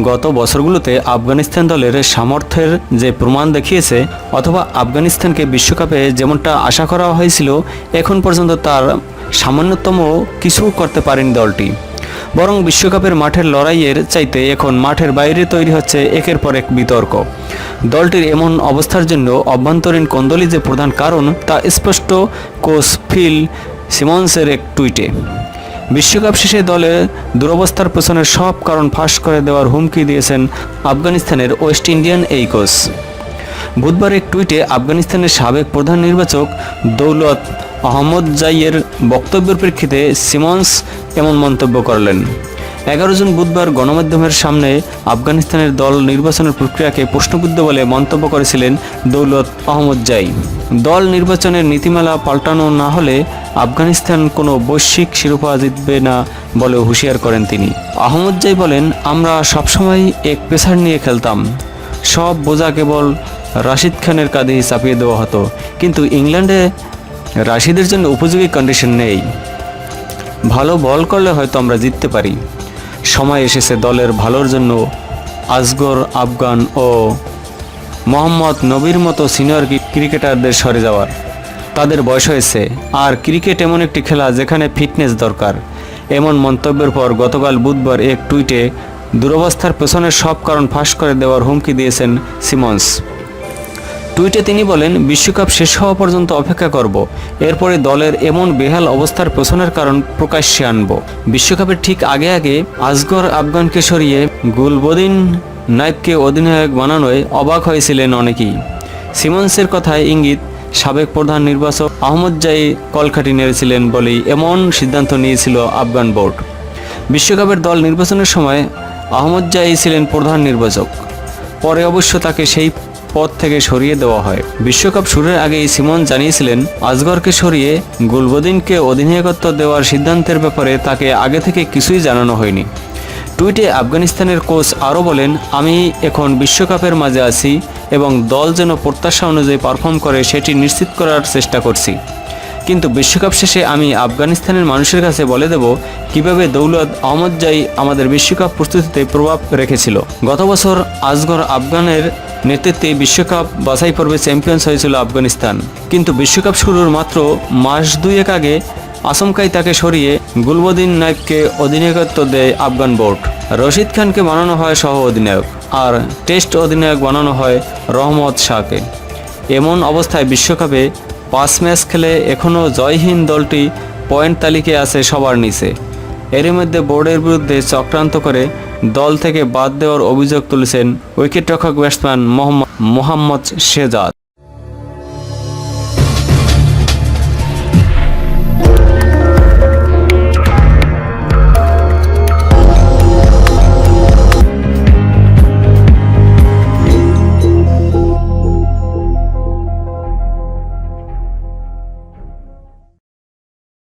গত বছরগুলোতে আফগানিস্তান দলের সামর্থ্যের যে প্রমাণ দেখিয়েছে অথবা আফগানিস্তানকে বিশ্বকাপে যেমনটা আশা করা হয়েছিল, এখন পর্যন্ত তার সামান্যতম কিছু করতে পারেনি দলটি। বরং বিশ্বকাপের মাঠের লড়াইয়ের চাইতে এখন মাঠের বাইরে তৈরি হচ্ছে একের পর এক বিতর্ক। দলটির এমন অবস্থার জন্য অভ্যন্তরীণ কোন্দলই যে প্রধান কারণ, তা স্পষ্ট কোচ ফিল সিমন্সের এক টুইটে। বিশ্বকাপ শেষে দলে দুরবস্থার পেছনের সব কারণ ফাঁস করে দেওয়ার হুমকি দিয়েছেন আফগানিস্তানের ওয়েস্ট ইন্ডিয়ান এই কোচ বুধবার এক টুইটে আফগানিস্তানের সাবেক প্রধান নির্বাচক দৌলত আহমদ জাইয়ের বক্তব্যের প্রেক্ষিতে সিমন্স এমন মন্তব্য করলেন। এগারো জন বুধবার গণমাধ্যমের সামনে আফগানিস্তানের দল নির্বাচনের প্রক্রিয়াকে প্রশ্নবিদ্ধ বলে মন্তব্য করেছিলেন দৌলত আহমদ জাই। দল নির্বাচনের নীতিমালা পাল্টানো না হলে আফগানিস্তান কোনো বৈশ্বিক শিরোপা জিতবে না বলে হুঁশিয়ার করেন তিনি। আহমদ জাই বলেন, আমরা সবসময় এক পেসার নিয়ে খেলতাম। সব বোঝা কেবল রাশিদ খানের কাঁধেই চাপিয়ে দেওয়া হতো। কিন্তু ইংল্যান্ডে রাশিদের জন্য উপযোগী কন্ডিশন নেই। ভালো বল করলে হয়তো আমরা জিততে পারি। সময় এসেছে দলের ভালোর জন্য আজগর, আফগান ও মোহাম্মদ নবীর মতো সিনিয়র ক্রিকেটারদের সরে যাওয়ার। তাদের বয়স হয়েছে। আর ক্রিকেট এমন একটি খেলা যেখানে ফিটনেস দরকার। এমন মন্তব্যের পর গতকাল বুধবার এক টুইটে দুরবস্থার পেছনের সব কারণ ফাঁস করে দেওয়ার হুমকি দিয়েছেন সিমন্স। টুইটে তিনি বলেন, বিশ্বকাপ শেষ হওয়া পর্যন্ত অপেক্ষা করব। এরপরে দলের এমন বেহাল অবস্থার পেছনের কারণ প্রকাশ্যে আনব। বিশ্বকাপের ঠিক আগে আগে আজগর আফগানকে সরিয়ে গুলবদিন নাইবকে অধিনায়ক বানানোয় অবাক হয়েছিলেন অনেকেই। সিমন্সের কথায় ইঙ্গিত, সাবেক প্রধান নির্বাচক আহমদ জাই কলকাঠি নেড়েছিলেন বলেই এমন সিদ্ধান্ত নিয়েছিল আফগান বোর্ড। বিশ্বকাপের দল নির্বাচনের সময় আহমদ জাই ছিলেন প্রধান নির্বাচক। পরে অবশ্য তাকে সেই পদ থেকে সরিয়ে দেওয়া হয়। বিশ্বকাপ শুরুর আগেই সিমন জানিয়েছিলেন আজগরকে সরিয়ে গুলবদিনকে অধিনায়কত্ব দেওয়ার সিদ্ধান্তের ব্যাপারে তাকে আগে থেকে কিছুই জানানো হয়নি। টুইটে আফগানিস্তানের কোচ আরও বলেন, আমি এখন বিশ্বকাপের মাঝে আছি এবং দল যেন প্রত্যাশা অনুযায়ী পারফর্ম করে সেটি নিশ্চিত করার চেষ্টা করছি। কিন্তু বিশ্বকাপ শেষে আমি আফগানিস্তানের মানুষের কাছে বলে দেব, কীভাবে দৌলত আহমদ জাই আমাদের বিশ্বকাপ প্রস্তুতিতে প্রভাব রেখেছিল। গত বছর আজগর আফগানের নেতৃত্বে বিশ্বকাপ বাছাই পর্বে চ্যাম্পিয়ন্স হয়েছিল আফগানিস্তান। কিন্তু বিশ্বকাপ শুরুর মাত্র মাস দুয়েক আগে আসমকাই তাকে সরিয়ে গুলবদিন নাইবকে অধিনায়কত্ব দেয় আফগান বোর্ড। রশিদ খানকে বানানো হয় সহ অধিনায়ক, আর টেস্ট অধিনায়ক বানানো হয় রহমত শাহকে। এমন অবস্থায় বিশ্বকাপে পাঁচ ম্যাচ খেলে এখনও জয়হীন দলটি পয়েন্ট তালিকায় আছে সবার নিচে। এরই মধ্যে বোর্ডের বিরুদ্ধে চক্রান্ত করে দল থেকে বাদ দেওয়ার অভিযোগ তুলেছেন উইকেটরক্ষক ব্যাটসম্যান মোহাম্মদ শেজাদ।